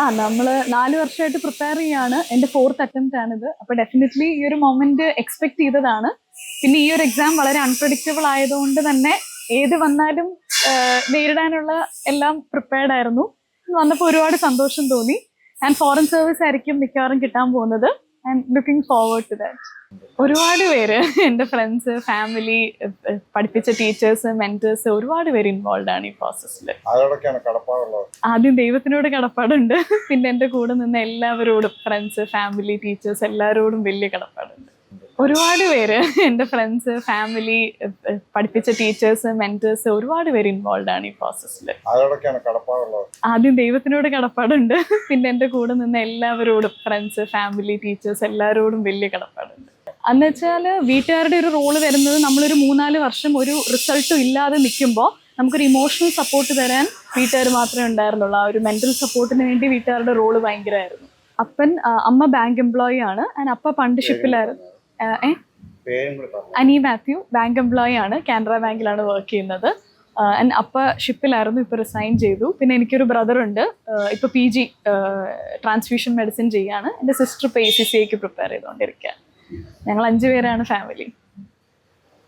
ആ നമ്മൾ നാല് വർഷമായിട്ട് പ്രിപ്പയർ ചെയ്യാണ്. എന്റെ ഫോർത്ത് അറ്റംപ്റ്റ് ആണിത്. അപ്പൊ ഡെഫിനറ്റ്ലി ഈ ഒരു മൊമെന്റ് എക്സ്പെക്ട് ചെയ്തതാണ്. പിന്നെ ഈ ഒരു എക്സാം വളരെ അൺപ്രഡിക്റ്റബിൾ ആയതുകൊണ്ട് തന്നെ ഏത് വന്നാലും നേരിടാനുള്ള എല്ലാം പ്രിപ്പയർഡ് ആയിരുന്നു. വന്നപ്പോൾ ഒരുപാട് സന്തോഷം തോന്നി. ആൻഡ് ഫോറിൻ സർവീസ് ആയിരിക്കും മിക്കവാറും കിട്ടാൻ പോകുന്നത്. And looking forward to that ഒരുപാട് പേര് എന്റെ ഫ്രണ്ട്സ് ഫാമിലി പഠിപ്പിച്ച ടീച്ചേഴ്സ് മെന്റേഴ്സ് ഒരുപാട് പേര് ഇൻവോൾവ് ആണ് ഈ പ്രോസസ്സിൽ ആദ്യം ദൈവത്തിനോട് കടപ്പാടുണ്ട്. പിന്നെ എന്റെ കൂടെ നിന്ന എല്ലാവരോടും ഫ്രണ്ട്സ് ഫാമിലി ടീച്ചേഴ്സ് എല്ലാവരോടും വലിയ കടപ്പാടുണ്ട്. ഒരുപാട് പേര് എന്റെ ഫ്രണ്ട്സ് ഫാമിലി പഠിപ്പിച്ച ടീച്ചേഴ്സ് മെന്റേഴ്സ് ഒരുപാട് പേര് ഇൻവോൾവ് ആണ് ഈ പ്രോസസ്സിൽ ആദ്യം ദൈവത്തിനോട് കടപ്പാടുണ്ട്. പിന്നെ എന്റെ കൂടെ നിന്ന് എല്ലാവരോടും ഫ്രണ്ട്സ് ഫാമിലി ടീച്ചേഴ്സ് എല്ലാവരോടും വലിയ കടപ്പാടുണ്ട്. അന്ന് വെച്ചാൽ വീട്ടുകാരുടെ ഒരു റോൾ വരുന്നത് നമ്മളൊരു മൂന്നാൽ വർഷം ഒരു റിസൾട്ടും ഇല്ലാതെ നിൽക്കുമ്പോൾ നമുക്കൊരു ഇമോഷണൽ സപ്പോർട്ട് തരാൻ വീട്ടുകാർ മാത്രമേ ഉണ്ടായിരുന്നുള്ളൂ. ആ ഒരു മെന്റൽ സപ്പോർട്ടിന് വേണ്ടി വീട്ടുകാരുടെ റോൾ ഭയങ്കരമായിരുന്നു. അപ്പൻ അമ്മ ബാങ്ക് എംപ്ലോയി ആണ്. ആൻഡ് അപ്പ പണ്ട് ഷിപ്പിലായിരുന്നു അനി മാത്യു ബാങ്ക് എംപ്ലോയി ആണ്. കാനറ ബാങ്കിലാണ് വർക്ക് ചെയ്യുന്നത്. ആൻഡ് അപ്പ ഷിപ്പിലായിരുന്നു ഇപ്പോൾ റിസൈൻ ചെയ്തു. പിന്നെ എനിക്കൊരു ബ്രദർ ഉണ്ട്. ഇപ്പോൾ പി ജി ട്രാൻസ്ഫ്യൂഷൻ മെഡിസിൻ ചെയ്യാണ്. എന്റെ സിസ്റ്റർ ഇപ്പോൾ എ സി സി ഐക്ക് പ്രിപ്പയർ ചെയ്തുകൊണ്ടിരിക്കുക ഞങ്ങൾ അഞ്ച് പേരാണ് ഫാമിലി